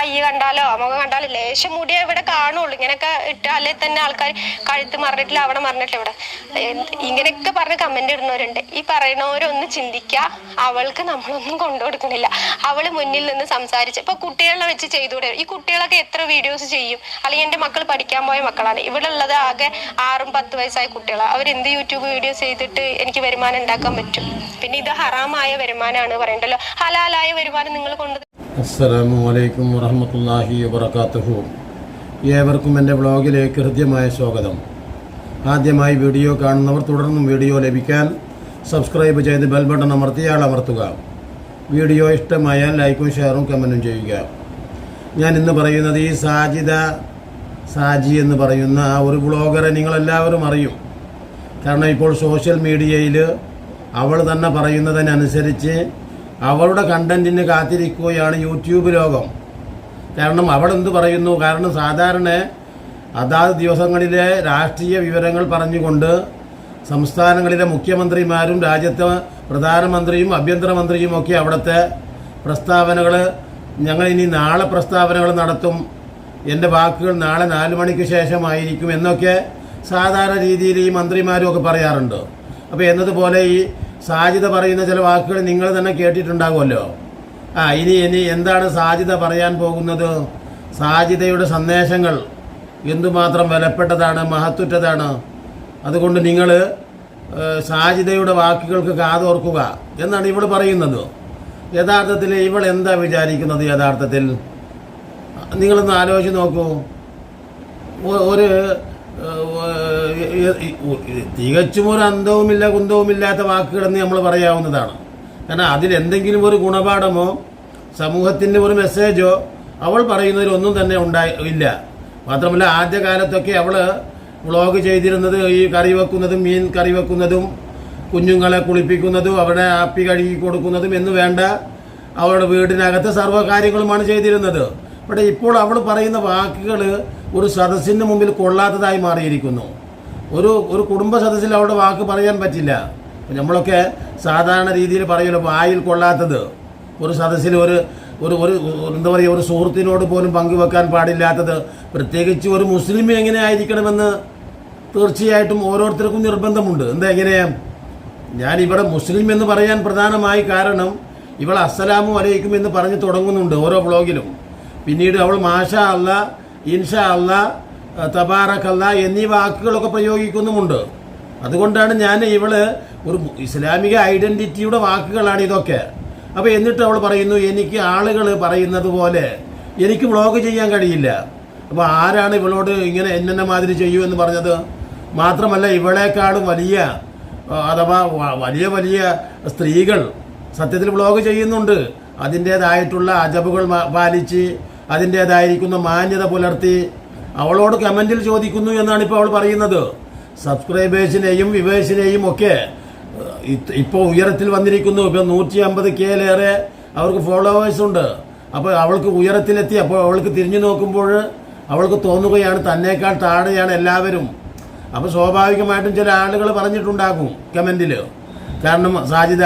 കൈ കണ്ടാലോ? മുഖം കണ്ടാലോ? ലേശം മുടിയേ ഇവിടെ കാണുള്ളൂ. ഇങ്ങനെയൊക്കെ ഇട്ടാലേ തന്നെ ആൾക്കാർ കഴുത്ത് മറിഞ്ഞിട്ടില്ല അവിടെ മറിഞ്ഞിട്ടില്ല ഇവിടെ. ഇങ്ങനെയൊക്കെ പറഞ്ഞ് കമന്റ് ഇടുന്നവരുണ്ട്. ഈ പറയണവരൊന്ന് ചിന്തിക്കുക അവൾക്ക് നമ്മളൊന്നും കൊണ്ടു കൊടുക്കുന്നില്ല അവൾ മുന്നിൽ നിന്ന് സംസാരിച്ച്. ഇപ്പൊ കുട്ടികളെ വെച്ച് ചെയ്തുകൂടെ ഈ കുട്ടികളൊക്കെ എത്ര വീഡിയോസ് ചെയ്യും? അല്ലെങ്കിൽ എന്റെ മക്കൾ പഠിക്കാൻ പോയ മക്കളാണ്. ഇവിടെ ഉള്ളത് ആകെ ആറും പത്ത് വയസ്സായ കുട്ടികളാണ് അവർ എന്ത് യൂട്യൂബ് വീഡിയോസ് ചെയ്തിട്ട് എനിക്ക് വരുമാനം ഉണ്ടാക്കാൻ പറ്റും? പിന്നെ ഇത് ഹറാമായ വരുമാനമാണ് പറയണ്ടല്ലോ ഹലാലായ വരുമാനം നിങ്ങൾ കൊണ്ട് അസ്സലാമു അലൈക്കും വറഹമത്തല്ലാഹി വബർക്കാത്തുഹു ഏവർക്കും എന്റെ വ്ളോഗിലേക്ക് ഹൃദ്യമായ സ്വാഗതം. ആദ്യമായി വീഡിയോ കാണുന്നവർ തുടർന്നും വീഡിയോ ലഭിക്കാൻ സബ്സ്ക്രൈബ് ചെയ്ത് ബെൽ ബട്ടൺ അമർത്തിയാൽ അമർത്തുക. വീഡിയോ ഇഷ്ടമായാൽ ലൈക്കും ഷെയറും കമന്റും ചെയ്യുക. ഞാൻ ഇന്ന് പറയുന്നത് ഈ സാജിദ സാജി എന്ന് പറയുന്ന ആ ഒരു ബ്ലോഗറെ നിങ്ങളെല്ലാവരും അറിയും. കാരണം ഇപ്പോൾ സോഷ്യൽ മീഡിയയിൽ അവൾ തന്നെ പറയുന്നതിനനുസരിച്ച് അവളുടെ കണ്ടന്റിന് കാത്തിരിക്കുകയാണ് യൂട്യൂബ് ലോകം. കാരണം അവിടെ എന്ത് പറയുന്നു? കാരണം സാധാരണ അതാത് ദിവസങ്ങളിലെ രാഷ്ട്രീയ വിവരങ്ങൾ പറഞ്ഞുകൊണ്ട് സംസ്ഥാനങ്ങളിലെ മുഖ്യമന്ത്രിമാരും രാജ്യത്തെ പ്രധാനമന്ത്രിയും ആഭ്യന്തരമന്ത്രിയും ഒക്കെ അവിടുത്തെ പ്രസ്താവനകൾ ഞങ്ങൾ ഇനി നാളെ പ്രസ്താവനകൾ നടത്തും. എന്റെ വാക്കുകൾ നാളെ നാല് മണിക്ക് ശേഷമായിരിക്കും എന്നൊക്കെ സാധാരണ രീതിയിൽ ഈ മന്ത്രിമാരും ഒക്കെ പറയാറുണ്ട്. അപ്പോൾ എന്നതുപോലെ ഈ സാജിത പറയുന്ന ചില വാക്കുകൾ നിങ്ങൾ തന്നെ കേട്ടിട്ടുണ്ടാകുമല്ലോ. ആ ഇനി ഇനി എന്താണ് സാജിത പറയാൻ പോകുന്നത്? സാജിതയുടെ സന്ദേശങ്ങൾ എന്തുമാത്രം വിലപ്പെട്ടതാണ് മഹത്വറ്റതാണ്? അതുകൊണ്ട് നിങ്ങൾ സാജിതയുടെ വാക്കുകൾക്ക് കാതോർക്കുക എന്നാണ് ഇവൾ പറയുന്നത്. യഥാർത്ഥത്തിൽ ഇവൾ എന്താ വിചാരിക്കുന്നത് യഥാർത്ഥത്തിൽ? നിങ്ങളൊന്ന് ആലോചിച്ച് നോക്കൂ. ഒരു തികച്ചും ഒരു അന്തവുമില്ല കുന്തവുമില്ലാത്ത വാക്കുകളെന്ന് നമ്മൾ പറയാവുന്നതാണ്. കാരണം അതിലെന്തെങ്കിലും ഒരു ഗുണപാഠമോ സമൂഹത്തിന്റെ ഒരു മെസ്സേജോ അവൾ പറയുന്നതിൽ ഒന്നും തന്നെ ഉണ്ടായി ഇല്ല. മാത്രമല്ല ആദ്യകാലത്തൊക്കെ അവൾ വ്ളോഗ് ചെയ്തിരുന്നത് ഈ കറി വെക്കുന്നതും മീൻ കറി വെക്കുന്നതും കുഞ്ഞുങ്ങളെ കുളിപ്പിക്കുന്നതും അവരുടെ ആപ്പി കഴുകി കൊടുക്കുന്നതും എന്ന് വേണ്ട അവളുടെ വീടിനകത്ത് സർവകാര്യങ്ങളുമാണ് ചെയ്തിരുന്നത്. പക്ഷേ ഇപ്പോൾ അവൾ പറയുന്ന വാക്കുകൾ ഒരു സദസ്സിന് മുമ്പിൽ കൊള്ളാത്തതായി മാറിയിരിക്കുന്നു. ഒരു ഒരു കുടുംബ സദസ്സിൽ അവരുടെ വാക്ക് പറയാൻ പറ്റില്ല. നമ്മളൊക്കെ സാധാരണ രീതിയിൽ പറയുമല്ലോ വായിൽ കൊള്ളാത്തത്. ഒരു സദസ്സിൽ ഒരു ഒരു ഒരു എന്താ പറയുക ഒരു സുഹൃത്തിനോട് പോലും പങ്കുവെക്കാൻ പാടില്ലാത്തത്. പ്രത്യേകിച്ച് ഒരു മുസ്ലിം എങ്ങനെ ആയിരിക്കണമെന്ന് തീർച്ചയായിട്ടും ഓരോരുത്തർക്കും നിർബന്ധമുണ്ട്. എന്താ എങ്ങനെയാണ് ഞാൻ ഇവിടെ മുസ്ലിം എന്ന് പറയാൻ പ്രധാനമായി കാരണം ഇവൾ അസ്സലാമു അലൈക്കും എന്ന് പറഞ്ഞ് തുടങ്ങുന്നുണ്ട് ഓരോ വ്ളോഗിലും പിന്നീട് അവൾ മാഷ അല്ല ഇൻഷ അല്ല തബാറക്കല്ല എന്നീ വാക്കുകളൊക്കെ പ്രയോഗിക്കുന്നുമുണ്ട്. അതുകൊണ്ടാണ് ഞാൻ ഇവൾ ഒരു ഇസ്ലാമിക ഐഡന്റിറ്റിയുടെ വാക്കുകളാണ് ഇതൊക്കെ. അപ്പോൾ എന്നിട്ട് അവൾ പറയുന്നു എനിക്ക് ആളുകൾ പറയുന്നത് പോലെ എനിക്ക് വ്ളോഗ് ചെയ്യാൻ കഴിയില്ല. അപ്പോൾ ആരാണ് ഇവളോട് ഇങ്ങനെ എന്നെ മാതിരി ചെയ്യൂ എന്ന് പറഞ്ഞത്? മാത്രമല്ല ഇവളെക്കാളും വലിയ അഥവാ വലിയ വലിയ സ്ത്രീകൾ സത്യത്തിൽ വ്ളോഗ് ചെയ്യുന്നുണ്ട്. അതിന്റേതായിട്ടുള്ള അജബുകൾ പാലിച്ച് അതിന്റേതായിരിക്കുന്ന മാന്യത പുലർത്തി അവളോട് കമന്റിൽ ചോദിക്കുന്നു എന്നാണ് ഇപ്പോൾ അവൾ പറയുന്നത്. സബ്സ്ക്രൈബേഴ്സിനെയും വിവേഴ്സിനെയും ഒക്കെ ഇപ്പോൾ ഉയരത്തിൽ വന്നിരിക്കുന്നു. ഇപ്പം നൂറ്റി അമ്പത് കെയിലേറെ അവർക്ക് ഫോളോവേഴ്സ് ഉണ്ട്. അപ്പോൾ അവൾക്ക് ഉയരത്തിലെത്തി. അപ്പോൾ അവൾക്ക് തിരിഞ്ഞു നോക്കുമ്പോൾ അവൾക്ക് തോന്നുകയാണ് തന്നേക്കാൾ താഴെയാണ് എല്ലാവരും. അപ്പോൾ സ്വാഭാവികമായിട്ടും ചില ആളുകൾ പറഞ്ഞിട്ടുണ്ടാകും കമന്റിൽ കാരണം സാജിദ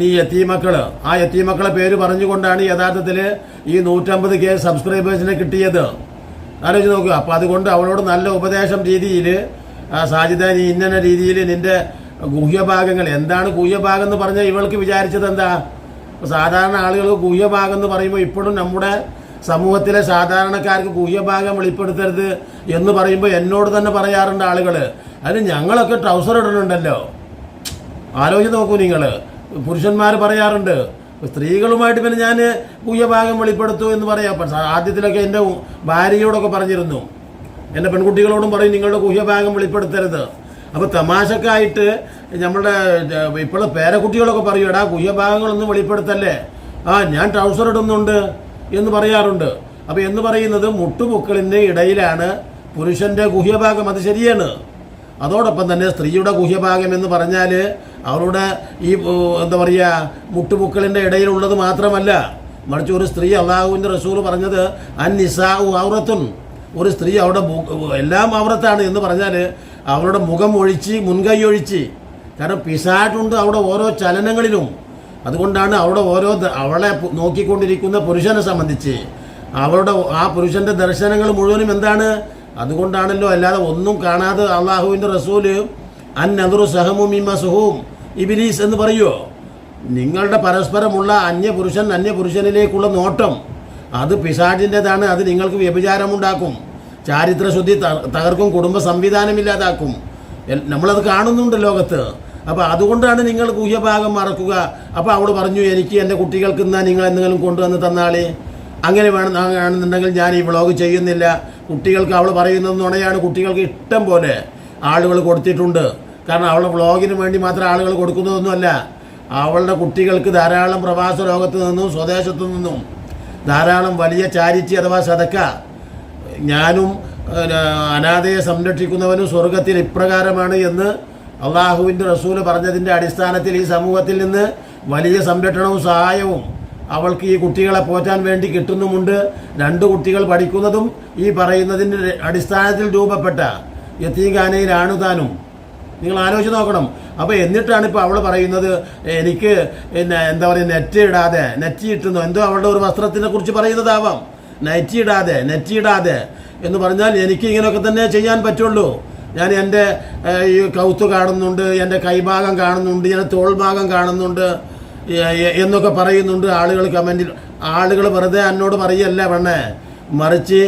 നീ എത്തീമക്കൾ. ആ എത്തീമക്കളെ പേര് പറഞ്ഞുകൊണ്ടാണ് യഥാർത്ഥത്തിൽ ഈ നൂറ്റമ്പത് കെ സബ്സ്ക്രൈബേഴ്സിനെ കിട്ടിയത്. ആലോചിച്ച് നോക്കുക അപ്പോൾ അതുകൊണ്ട് അവളോട് നല്ല ഉപദേശം രീതിയിൽ സാജിത നീ ഇന്ന രീതിയിൽ നിന്റെ ഗുഹ്യഭാഗങ്ങൾ എന്താണ് ഗുഹ്യഭാഗം എന്ന് പറഞ്ഞാൽ ഇവൾക്ക് വിചാരിച്ചത് എന്താ? സാധാരണ ആളുകൾ ഗുഹ്യഭാഗം എന്ന് പറയുമ്പോൾ ഇപ്പോഴും നമ്മുടെ സമൂഹത്തിലെ സാധാരണക്കാർക്ക് ഗുഹ്യഭാഗം വെളിപ്പെടുത്തരുത് എന്ന് പറയുമ്പോൾ എന്നോട് തന്നെ പറയാറുണ്ട് ആളുകൾ അതിന് ഞങ്ങളൊക്കെ ട്രൗസർ ഇടുന്നുണ്ടല്ലോ ആലോചിച്ച് നോക്കൂ നിങ്ങൾ. പുരുഷന്മാർ പറയാറുണ്ട് സ്ത്രീകളുമായിട്ട് പിന്നെ ഞാൻ ഗുഹ്യഭാഗം വെളിപ്പെടുത്തു എന്ന് പറയാം. ആദ്യത്തിലൊക്കെ എന്റെ ഭാര്യയോടൊക്കെ പറഞ്ഞിരുന്നു. എന്റെ പെൺകുട്ടികളോടും പറയും നിങ്ങളുടെ ഗുഹ്യഭാഗം വെളിപ്പെടുത്തരുത്. അപ്പോൾ തമാശക്കായിട്ട് നമ്മുടെ ഇപ്പോഴത്തെ പേരക്കുട്ടികളൊക്കെ പറയും എടാ ഗുഹ്യഭാഗങ്ങളൊന്നും വെളിപ്പെടുത്തല്ലേ? ആ ഞാൻ ട്രൗസർ ഇടുന്നുണ്ട് എന്ന് പറയാറുണ്ട്. അപ്പോൾ എന്ന് പറയുന്നത് മുട്ടുപൊക്കളിന്റെ ഇടയിലാണ് പുരുഷന്റെ ഗുഹ്യഭാഗം അത് ശരിയാണ്. അതോടൊപ്പം തന്നെ സ്ത്രീയുടെ ഗുഹ്യഭാഗം എന്ന് പറഞ്ഞാൽ അവരുടെ ഈ എന്താ പറയുക മുട്ടുപൊക്കളിന്റെ ഇടയിലുള്ളത് മാത്രമല്ല മറിച്ച് ഒരു സ്ത്രീ അള്ളാഹുവിന്റെ റസൂൽ പറഞ്ഞത് അൻ നിസാഹു ഔറത്തുൻ. ഒരു സ്ത്രീ അവരുടെ എല്ലാം ഔറത്താണ് എന്ന് പറഞ്ഞാൽ അവരുടെ മുഖം ഒഴിച്ച് മുൻകൈ ഒഴിച്ച്. കാരണം പിസാട്ടുണ്ട് അവിടെ ഓരോ ചലനങ്ങളിലും. അതുകൊണ്ടാണ് അവിടെ ഓരോ അവളെ നോക്കിക്കൊണ്ടിരിക്കുന്ന പുരുഷനെ സംബന്ധിച്ച്. അവരുടെ ആ പുരുഷന്റെ ദർശനങ്ങൾ മുഴുവനും എന്താണ്? അതുകൊണ്ടാണല്ലോ അല്ലാതെ ഒന്നും കാണാതെ അള്ളാഹുവിന്റെ റസൂൽ അൻ നദുറു സഹമു മിമ്മ സുഹൂം. ഇബിലീസ് എന്ന് പറയുമോ നിങ്ങളുടെ പരസ്പരമുള്ള അന്യപുരുഷൻ അന്യപുരുഷനിലേക്കുള്ള നോട്ടം. അത് പിശാചിന്റെതാണ് അത് നിങ്ങൾക്ക് വ്യഭിചാരമുണ്ടാക്കും. ചാരിത്രശുദ്ധി തകർക്കും കുടുംബ സംവിധാനമില്ലാതാക്കും നമ്മളത് കാണുന്നുണ്ട് ലോകത്ത്. അപ്പോൾ അതുകൊണ്ടാണ് നിങ്ങൾ ഗുഹ്യഭാഗം മറക്കുക. അപ്പോൾ അവൾ പറഞ്ഞു എനിക്ക് എന്റെ കുട്ടികൾക്ക് ഇന്നാ നിങ്ങൾ എന്തെങ്കിലും കൊണ്ടുവന്ന് തന്നാളേ അങ്ങനെ വേണം ആണെന്നുണ്ടെങ്കിൽ ഞാൻ ഈ വ്ളോഗ് ചെയ്യുന്നില്ല. കുട്ടികൾക്ക് അവൾ പറയുന്നത് നുണയാണ്. കുട്ടികൾക്ക് ഇഷ്ടം പോലെ ആളുകൾ കൊടുത്തിട്ടുണ്ട്. കാരണം അവളെ വ്ളോഗിന് വേണ്ടി മാത്രം ആളുകൾ കൊടുക്കുന്നതൊന്നുമല്ല. അവളുടെ കുട്ടികൾക്ക് ധാരാളം പ്രവാസ ലോകത്ത് നിന്നും സ്വദേശത്തു നിന്നും ധാരാളം വലിയ ചാരിറ്റി അഥവാ സതക്ക ഞാനും അനാഥയെ സംരക്ഷിക്കുന്നവനും സ്വർഗത്തിൽ ഇപ്രകാരമാണ് എന്ന് അള്ളാഹുവിന്റെ റസൂൽ പറഞ്ഞതിന്റെ അടിസ്ഥാനത്തിൽ ഈ സമൂഹത്തിൽ നിന്ന് വലിയ സംരക്ഷണവും സഹായവും അവൾക്ക് ഈ കുട്ടികളെ പോറ്റാൻ വേണ്ടി കിട്ടുന്നുമുണ്ട്. രണ്ട് കുട്ടികൾ പഠിക്കുന്നതും ഈ പറയുന്നതിന്റെ അടിസ്ഥാനത്തിൽ രൂപപ്പെട്ട യത്തീഖാനയിലാണ് താനും. നിങ്ങൾ ആലോചിച്ച് നോക്കണം. അപ്പോൾ എന്നിട്ടാണ് ഇപ്പോൾ അവൾ പറയുന്നത് എനിക്ക് പിന്നെ എന്താ പറയുക നെറ്റ് ഇടാതെ നെറ്റ് ഇട്ടുന്നു. എന്തോ അവളുടെ ഒരു വസ്ത്രത്തിനെ കുറിച്ച് പറയുന്നതാവാം. നെറ്റ് ഇടാതെ നെറ്റ് ഇടാതെ എന്ന് പറഞ്ഞാൽ എനിക്ക് ഇങ്ങനെയൊക്കെ തന്നെ ചെയ്യാൻ പറ്റുള്ളൂ. ഞാൻ എന്റെ ഈ കൗത്ത് കാണുന്നുണ്ട് എന്റെ കൈഭാഗം കാണുന്നുണ്ട് എന്റെ തോൾഭാഗം കാണുന്നുണ്ട്. എന്നൊക്കെ പറയുന്നുണ്ട് ആളുകൾ കമന്റിൽ ആളുകൾ വെറുതെ എന്നോട് പറയല്ല പെണ്ണേ. മറിച്ച്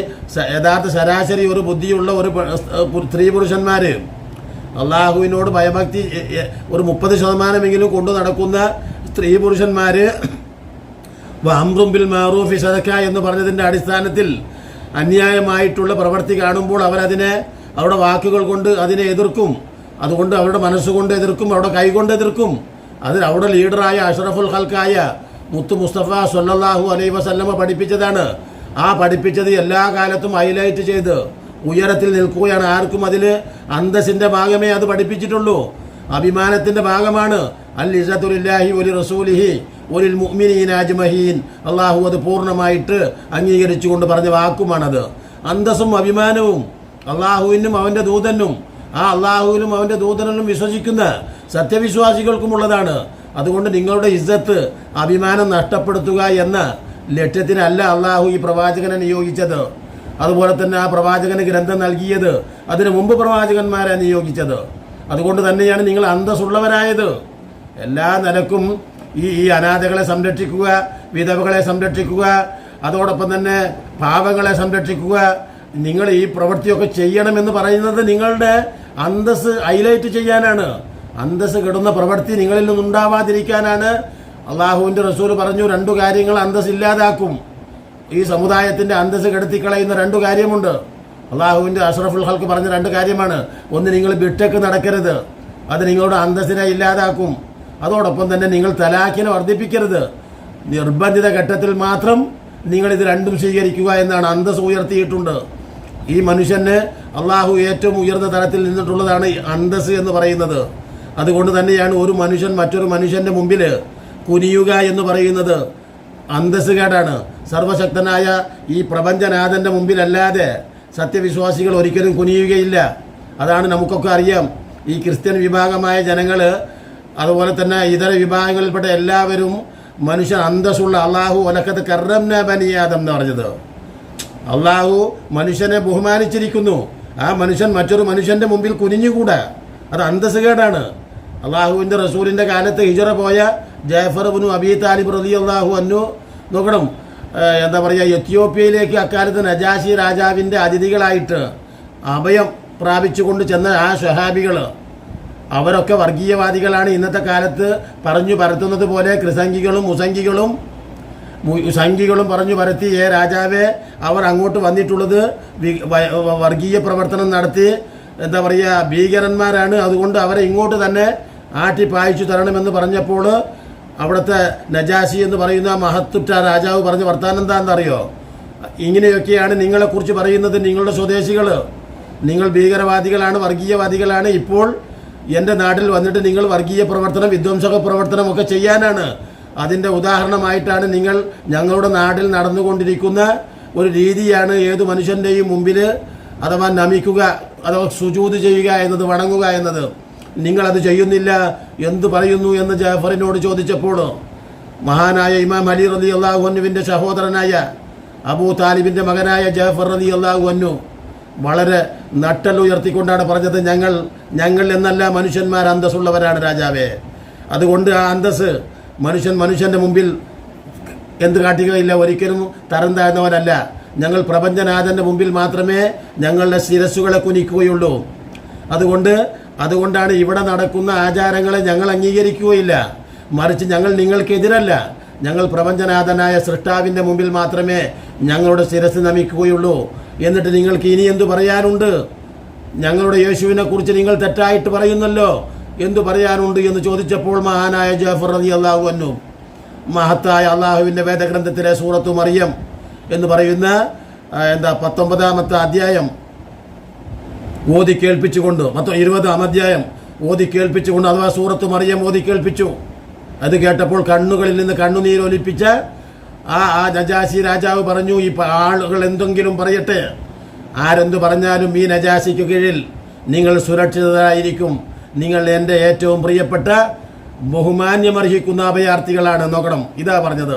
യഥാർത്ഥ ശരാശരി ഒരു ബുദ്ധിയുള്ള ഒരു സ്ത്രീ പുരുഷന്മാർ അള്ളാഹുവിനോട് ഭയഭക്തി ഒരു മുപ്പത് ശതമാനമെങ്കിലും കൊണ്ടു നടക്കുന്ന സ്ത്രീ പുരുഷന്മാർ അമ്രുംബിൽ മാറൂഫി സദക്ക എന്ന് പറഞ്ഞതിന്റെ അടിസ്ഥാനത്തിൽ അന്യായമായിട്ടുള്ള പ്രവൃത്തി കാണുമ്പോൾ അവരതിനെ അവരുടെ വാക്കുകൾ കൊണ്ട് അതിനെ എതിർക്കും. അതുകൊണ്ട് അവരുടെ മനസ്സുകൊണ്ട് എതിർക്കും അവരുടെ കൈകൊണ്ട് എതിർക്കും. അതിൽ അവിടെ ലീഡറായ അഷറഫുൽ ഹൽക്കായ മുത്തു മുസ്തഫ സൊല്ലാഹു അലൈ വസല്ലമ പഠിപ്പിച്ചതാണ്. ആ പഠിപ്പിച്ചത് എല്ലാ കാലത്തും ഹൈലൈറ്റ് ചെയ്ത് ഉയരത്തിൽ നിൽക്കുകയാണ്. ആർക്കും അതിൽ അന്തസ്സിന്റെ ഭാഗമേ അത് പഠിപ്പിച്ചിട്ടുള്ളൂ. അഭിമാനത്തിന്റെ ഭാഗമാണ്. അൽ ഇസത്തുലില്ലാഹി ഒരു റസൂലിഹി ഒരു മുഹ്മിനീൻ അജ്മഹീൻ. അള്ളാഹു അത് പൂർണമായിട്ട് അംഗീകരിച്ചുകൊണ്ട് പറഞ്ഞ വാക്കുമാണത്. അന്തസ്സും അഭിമാനവും അള്ളാഹുവിനും അവന്റെ ദൂതനും ആ അള്ളാഹുവിനും അവന്റെ ദൂതനും വിശ്വസിക്കുന്ന സത്യവിശ്വാസികൾക്കുമുള്ളതാണ്. അതുകൊണ്ട് നിങ്ങളുടെ ഇസ്സത്ത് അഭിമാനം നഷ്ടപ്പെടുത്തുക എന്ന ലക്ഷ്യത്തിനല്ല അള്ളാഹു ഈ പ്രവാചകനെ നിയോഗിച്ചത്. അതുപോലെ തന്നെ ആ പ്രവാചകന് ഗ്രന്ഥം നൽകിയത് അതിനു മുമ്പ് പ്രവാചകന്മാരെ നിയോഗിച്ചത്. അതുകൊണ്ട് തന്നെയാണ് നിങ്ങൾ അന്തസ്സുള്ളവരായത്. എല്ലാ നിലക്കും ഈ ഈ അനാഥകളെ സംരക്ഷിക്കുക വിധവകളെ സംരക്ഷിക്കുക അതോടൊപ്പം തന്നെ പാവങ്ങളെ സംരക്ഷിക്കുക. നിങ്ങൾ ഈ പ്രവൃത്തിയൊക്കെ ചെയ്യണമെന്ന് പറയുന്നത് നിങ്ങളുടെ അന്തസ് ഹൈലൈറ്റ് ചെയ്യാനാണ്. അന്തസ് കിടന്ന പ്രവൃത്തി നിങ്ങളിൽ നിന്നുണ്ടാവാതിരിക്കാനാണ് അള്ളാഹുവിന്റെ റസൂൽ പറഞ്ഞു രണ്ടു കാര്യങ്ങൾ അന്തസ് ഇല്ലാതാക്കും. ഈ സമുദായത്തിന്റെ അന്തസ് കെടുത്തിക്കളയുന്ന രണ്ടു കാര്യമുണ്ട്. അള്ളാഹുവിന്റെ അഷ്റഫുൽ ഹൽക്ക് പറഞ്ഞ രണ്ട് കാര്യമാണ്. ഒന്ന് നിങ്ങൾ ബിട്ടക്ക് നടക്കരുത്. അത് നിങ്ങളുടെ അന്തസ്സിനെ ഇല്ലാതാക്കും. അതോടൊപ്പം തന്നെ നിങ്ങൾ തലാഖിനെ വർദ്ധിപ്പിക്കരുത്. നിർബന്ധിത ഘട്ടത്തിൽ മാത്രം നിങ്ങൾ ഇത് രണ്ടും സ്വീകരിക്കുക എന്നാണ് അന്തസ് ഉയർത്തിയിട്ടുണ്ട്. ഈ മനുഷ്യന് അള്ളാഹു ഏറ്റവും ഉയർന്ന തലത്തിൽ നിന്നിട്ടുള്ളതാണ് അന്തസ് എന്ന് പറയുന്നത്. അതുകൊണ്ട് തന്നെയാണ് ഒരു മനുഷ്യൻ മറ്റൊരു മനുഷ്യന്റെ മുമ്പിൽ കുനിയുക എന്ന് പറയുന്നത്. അന്തസ്സുകേടാണ് സർവശക്തനായ ഈ പ്രപഞ്ചനാഥന്റെ മുമ്പിലല്ലാതെ സത്യവിശ്വാസികൾ ഒരിക്കലും കുനിയുകയില്ല. അതാണ് നമുക്കൊക്കെ അറിയാം. ഈ ക്രിസ്ത്യൻ വിഭാഗമായ ജനങ്ങൾ അതുപോലെ തന്നെ ഇതര വിഭാഗങ്ങളിൽപ്പെട്ട എല്ലാവരും മനുഷ്യൻ അന്തസ്സുള്ള അള്ളാഹു ഒലക്കത്ത് കറംന ബനിയാദം എന്ന് പറഞ്ഞത്. അള്ളാഹു മനുഷ്യനെ ബഹുമാനിച്ചിരിക്കുന്നു. ആ മനുഷ്യൻ മറ്റൊരു മനുഷ്യന്റെ മുമ്പിൽ കുനിഞ്ഞുകൂടാ. അത് അന്തസ്സുകേടാണ്. അള്ളാഹുവിന്റെ റസൂലിന്റെ കാലത്ത് ഹിജറ പോയ ജാഫർ ബിനു അബി താലിബ് റതി അള്ളാഹു അന്നു നോക്കണം എന്താ പറയുക എത്യോപ്യയിലേക്ക് അക്കാലത്ത് നജാഷി രാജാവിന്റെ അതിഥികളായിട്ട് അഭയം പ്രാപിച്ചുകൊണ്ട് ചെന്ന ആ ഷഹാബികൾ അവരൊക്കെ വർഗീയവാദികളാണ് ഇന്നത്തെ കാലത്ത് പറഞ്ഞു പരത്തുന്നത് പോലെ ക്രിസംഗികളും മുസംഗികളും സംഘികളും പറഞ്ഞു പരത്തി ഏ രാജാവെ അവർ അങ്ങോട്ട് വന്നിട്ടുള്ളത് വർഗീയ പ്രവർത്തനം നടത്തി എന്താ പറയുക ഭീകരന്മാരാണ്. അതുകൊണ്ട് അവരെ ഇങ്ങോട്ട് തന്നെ ആട്ടി പായിച്ചു തരണമെന്ന് പറഞ്ഞപ്പോൾ അവിടുത്തെ നജാസി എന്ന് പറയുന്ന മഹത്തുറ്റ രാജാവ് പറഞ്ഞ വർത്താനം എന്താണെന്നറിയോ? ഇങ്ങനെയൊക്കെയാണ് നിങ്ങളെക്കുറിച്ച് പറയുന്നത് നിങ്ങളുടെ സ്വദേശികൾ. നിങ്ങൾ ഭീകരവാദികളാണ് വർഗീയവാദികളാണ്. ഇപ്പോൾ എന്റെ നാട്ടിൽ വന്നിട്ട് നിങ്ങൾ വർഗീയ പ്രവർത്തനം വിധ്വംസക പ്രവർത്തനമൊക്കെ ചെയ്യാനാണ്. അതിന്റെ ഉദാഹരണമായിട്ടാണ് നിങ്ങൾ ഞങ്ങളുടെ നാട്ടിൽ നടന്നുകൊണ്ടിരിക്കുന്ന ഒരു രീതിയാണ് ഏത് മനുഷ്യന്റെയും മുമ്പിൽ അഥവാ നമിക്കുക അഥവാ സുജൂത് ചെയ്യുക എന്നത് വണങ്ങുക എന്നത്. നിങ്ങളത് ചെയ്യുന്നില്ല എന്ത് പറയുന്നു എന്ന് ജാഫറിനോട് ചോദിച്ചപ്പോൾ മഹാനായ ഇമാം അലി റതി അള്ളാഹുനുവിന്റെ സഹോദരനായ അബൂ താലിബിന്റെ മകനായ ജാഫർ റതി അള്ളാഹു അന്നു വളരെ നട്ടൽ ഉയർത്തിക്കൊണ്ടാണ് പറഞ്ഞത് ഞങ്ങൾ ഞങ്ങൾ എന്നല്ല മനുഷ്യന്മാർ അന്തസ്സുള്ളവരാണ് രാജാവേ. അതുകൊണ്ട് ആ അന്തസ് മനുഷ്യൻ മനുഷ്യന്റെ മുമ്പിൽ എന്ത് കാട്ടുകയില്ല ഒരിക്കലും തരം താഴ്ന്നവരല്ല ഞങ്ങൾ പ്രപഞ്ചനാഥന്റെ മുമ്പിൽ മാത്രമേ ഞങ്ങളുടെ ശിരസ്സുകളെ കുനിക്കുകയുള്ളൂ. അതുകൊണ്ട് അതുകൊണ്ടാണ് ഇവിടെ നടക്കുന്ന ആചാരങ്ങളെ ഞങ്ങൾ അംഗീകരിക്കുകയില്ല. മറിച്ച് ഞങ്ങൾ നിങ്ങൾക്കെതിരല്ല. ഞങ്ങൾ പ്രപഞ്ചനാഥനായ സൃഷ്ടാവിന്റെ മുമ്പിൽ മാത്രമേ ഞങ്ങളുടെ ശിരസ് നമിക്കുകയുള്ളൂ. എന്നിട്ട് നിങ്ങൾക്ക് ഇനി എന്തു പറയാനുണ്ട്? ഞങ്ങളുടെ യേശുവിനെ കുറിച്ച് നിങ്ങൾ തെറ്റായിട്ട് പറയുന്നല്ലോ. എന്തു പറയാനുണ്ട് എന്ന് ചോദിച്ചപ്പോൾ മഹാനായ ജാഫർ റതി അള്ളാഹു അന്നു മഹത്തായ അള്ളാഹുവിന്റെ വേദഗ്രന്ഥത്തിലെ സൂറത്തു മറിയം എന്ന് പറയുന്ന എന്താ പത്തൊമ്പതാമത്തെ അധ്യായം ഓതി കേൾപ്പിച്ചുകൊണ്ട് മൊത്തം ഇരുപതാം അധ്യായം ഓതി കേൾപ്പിച്ചുകൊണ്ട് അഥവാ സൂറത്തു മറിയം ഓതി കേൾപ്പിച്ചു. അത് കേട്ടപ്പോൾ കണ്ണുകളിൽ നിന്ന് കണ്ണുനീരൊലിപ്പിച്ച ആ ആ നജാസി രാജാവ് പറഞ്ഞു ഈ ആളുകൾ എന്തെങ്കിലും പറയട്ടെ. ആരെന്തു പറഞ്ഞാലും ഈ നജാസിക്ക് കീഴിൽ നിങ്ങൾ സുരക്ഷിതരായിരിക്കും. നിങ്ങൾ എന്റെ ഏറ്റവും പ്രിയപ്പെട്ട ബഹുമാന്യമർഹിക്കുന്ന അഭയാർത്ഥികളാണ്. നോക്കണം. ഇതാ പറഞ്ഞത്.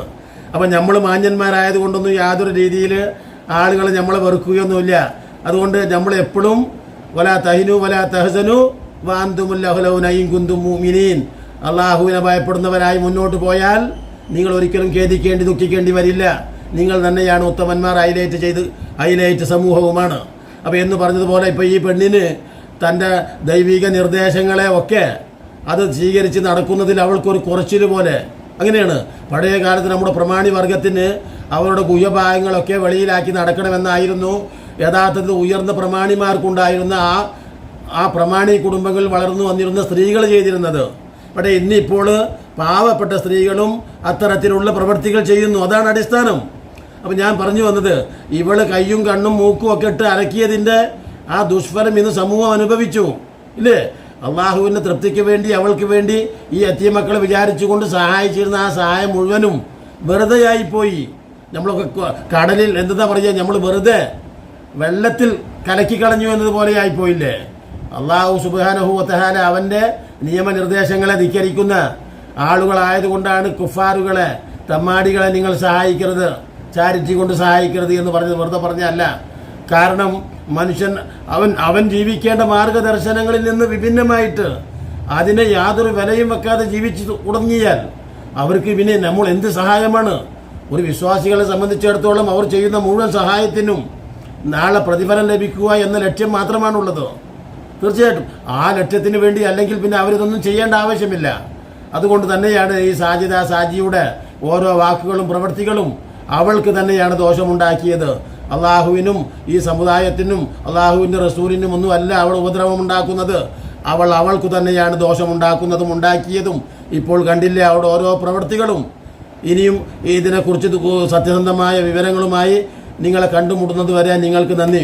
അപ്പം നമ്മൾ മാന്യന്മാരായതുകൊണ്ടൊന്നും യാതൊരു രീതിയിൽ ആളുകൾ നമ്മളെ വെറുക്കുകയൊന്നുമില്ല. അതുകൊണ്ട് നമ്മൾ എപ്പോഴും വല തഹിനു വല തഹസനു വാന്തുമുല്ലഹുലൗനയും കുന്തും മുമിനീൻ അള്ളാഹുവിനെ ഭയപ്പെടുന്നവരായി മുന്നോട്ട് പോയാൽ നിങ്ങൾ ഒരിക്കലും ഖേദിക്കേണ്ടി ദുഃഖിക്കേണ്ടി വരില്ല. നിങ്ങൾ തന്നെയാണ് ഉത്തമന്മാർ ഹൈലൈറ്റ് ചെയ്ത് ഹൈലൈറ്റ് സമൂഹവുമാണ്. അപ്പോൾ എന്ന് പറഞ്ഞതുപോലെ ഇപ്പോൾ ഈ പെണ്ണിന് തന്റെ ദൈവിക നിർദ്ദേശങ്ങളെ ഒക്കെ അത് സ്വീകരിച്ച് നടക്കുന്നതിൽ അവൾക്കൊരു കുറച്ചിൽ പോലെ. അങ്ങനെയാണ്. പഴയ കാലത്ത് നമ്മുടെ പ്രമാണി വർഗത്തിന് അവരുടെ കുയഭാഗങ്ങളൊക്കെ വെളിയിലാക്കി നടക്കണമെന്നായിരുന്നു. യഥാർത്ഥത്തിൽ ഉയർന്ന പ്രമാണിമാർക്കുണ്ടായിരുന്ന ആ ആ പ്രമാണി കുടുംബങ്ങളിൽ വളർന്നു വന്നിരുന്ന സ്ത്രീകൾ ചെയ്തിരുന്നത്. പക്ഷേ ഇന്നിപ്പോൾ പാവപ്പെട്ട സ്ത്രീകളും അത്തരത്തിലുള്ള പ്രവൃത്തികൾ ചെയ്യുന്നു. അതാണ് അടിസ്ഥാനം. അപ്പം ഞാൻ പറഞ്ഞു വന്നത് ഇവൾ കയ്യും കണ്ണും മൂക്കും ഒക്കെ ഇട്ട് അരക്കിയതിന്റെ ആ ദുഷ്ഫലം ഇന്ന് സമൂഹം അനുഭവിച്ചു. ഇല്ലേ? അള്ളാഹുവിന്റെ തൃപ്തിക്ക് വേണ്ടി അവൾക്ക് വേണ്ടി ഈ എത്തിയമക്കളെ വിചാരിച്ചുകൊണ്ട് സഹായിച്ചിരുന്ന ആ സഹായം മുഴുവനും വെറുതെയായിപ്പോയി നമ്മളൊക്കെ കടലിൽ എന്താ പറയുക? നമ്മൾ വെറുതെ വെള്ളത്തിൽ കലക്കി കളഞ്ഞു എന്നതുപോലെ ആയിപ്പോയില്ലേ? അള്ളാഹു സുബാനഹുവത്തഹാല അവന്റെ നിയമനിർദ്ദേശങ്ങളെ ധിക്കരിക്കുന്ന ആളുകളായതുകൊണ്ടാണ് കുഫാറുകളെ തമ്മാടികളെ നിങ്ങൾ സഹായിക്കരുത് ചാരിറ്റി കൊണ്ട് സഹായിക്കരുത് എന്ന് പറഞ്ഞത് വെറുതെ പറഞ്ഞല്ല. കാരണം മനുഷ്യൻ അവൻ അവൻ ജീവിക്കേണ്ട മാർഗദർശനങ്ങളിൽ നിന്ന് വിഭിന്നമായിട്ട് അതിനെ യാതൊരു വിലയും വെക്കാതെ ജീവിച്ചു തുടങ്ങിയാൽ അവർക്ക് പിന്നെ നമ്മൾ എന്ത് സഹായമാണ്? ഒരു വിശ്വാസികളെ സംബന്ധിച്ചിടത്തോളം അവർ ചെയ്യുന്ന മുഴുവൻ സഹായത്തിനും നാളെ പ്രതിഫലം ലഭിക്കുക എന്ന ലക്ഷ്യം മാത്രമാണുള്ളത്. തീർച്ചയായിട്ടും. ആ ലക്ഷ്യത്തിന് വേണ്ടി അല്ലെങ്കിൽ പിന്നെ അവരിതൊന്നും ചെയ്യേണ്ട ആവശ്യമില്ല. അതുകൊണ്ട് തന്നെയാണ് ഈ സാജിദ സാജിയുടെ ഓരോ വാക്കുകളും പ്രവൃത്തികളും അവൾക്ക് തന്നെയാണ് ദോഷമുണ്ടാക്കിയത്. അള്ളാഹുവിനും ഈ സമുദായത്തിനും അള്ളാഹുവിന്റെ റസൂലിനും ഒന്നും അല്ല അവൾ ഉപദ്രവം ഉണ്ടാക്കുന്നത് അവൾ അവൾക്ക് തന്നെയാണ് ദോഷമുണ്ടാക്കുന്നതും ഉണ്ടാക്കിയതും. ഇപ്പോൾ കണ്ടില്ലേ അവിടെ ഓരോ പ്രവൃത്തികളും. ഇനിയും ഇതിനെക്കുറിച്ച് സത്യസന്ധമായ വിവരങ്ങളുമായി നിങ്ങളെ കണ്ടുമുട്ടുന്നത് വരെ നിങ്ങൾക്ക് നന്ദി.